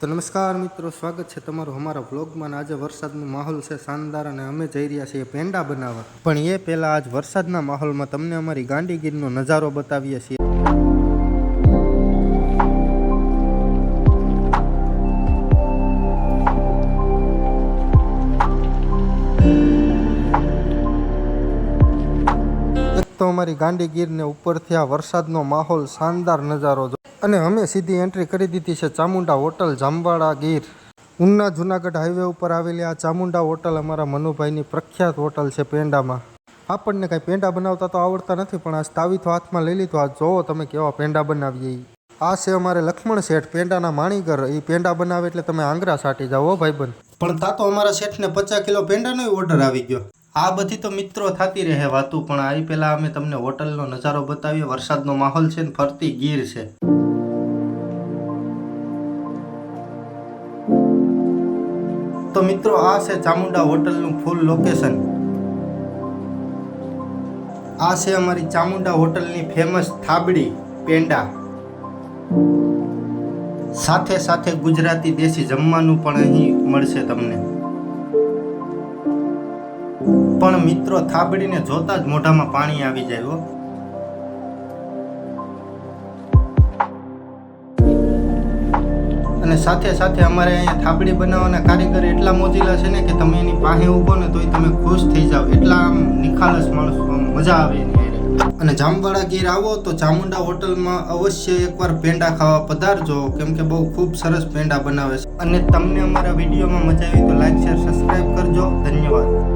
તો નમસ્કાર મિત્રો, સ્વાગત છે તમારું અમારા વ્લોગમાં. આજે વરસાદનો માહોલ છે શાનદાર અને અમે જઈ રહ્યા છીએ પેંડા બનાવવા. પણ એ પહેલાં આજ વરસાદના માહોલમાં તમને અમારી ગાંડીગીરનો નજારો બતાવીએ છીએ. એક તો અમારી ગાંડીગીરને ઉપરથી આ વરસાદનો માહોલ શાનદાર નજારો અને અમે સીધી એન્ટ્રી કરી દીધી છે ચામુંડા હોટલ, જામવાડા ગીર. ઉના જુનાગઢ હાઈવે ઉપર આવેલી આ ચામુંડા હોટલ અમારા મનુભાઈની પ્રખ્યાત હોટલ છે પેંડામાં. આપણને કાંઈ પેંડા બનાવતા તો આવડતા નથી, પણ આ તાવીથો હાથમાં લઈ લીધો. આ જોવો તમે કેવા પેંડા બનાવીએ. આ છે અમારે લક્ષ્મણ શેઠ પેંડાના માણીગર એ પેંડા બનાવે એટલે તમે આંગરા સાટી જાઓ ભાઈ ભાઈબંધ. પણ તા તો અમારા શેઠને પચાસ કિલો પેંડાનો ઓર્ડર આવી ગયો. આ બધી તો મિત્રો થતી રહે વાતું, પણ આવી પહેલાં અમે તમને હોટલનો નજારો બતાવીએ. વરસાદનો માહોલ છે ને ફરતી ગીર છે. તો મિત્રો આ છે ચામુંડા હોટલનું ફૂલ લોકેશન આ છે અમારી ચામુંડા હોટલની ફેમસ થાબડી, પેંડા. સાથે સાથે ગુજરાતી દેશી જમવાનું પણ અહીં મળશે તમને. પણ મિત્રો થાબડીને જોતા જ મોઢામાં પાણી આવી જાય સાથે સાથે અમારે અહીંયા થાબડી બનાવવાના કારીગર એટલા મોજીલા છે ને કે તમે એની પાસે ઊભો ને તોય તમે ખુશ થઈ જાઓ. એટલા આમ નિખાલસ માણસો મજા આવે અને જામવાડા ગીર આવો તો ચામુંડા હોટલમાં અવશ્ય એકવાર પેંડા ખાવા પધારજો, કેમ કે બહુ ખૂબ સરસ પેંડા બનાવે છે. અને તમને અમારા વિડીયોમાં મજા આવી તો લાઈક શેર સબસ્ક્રાઈબ કરજો. ધન્યવાદ.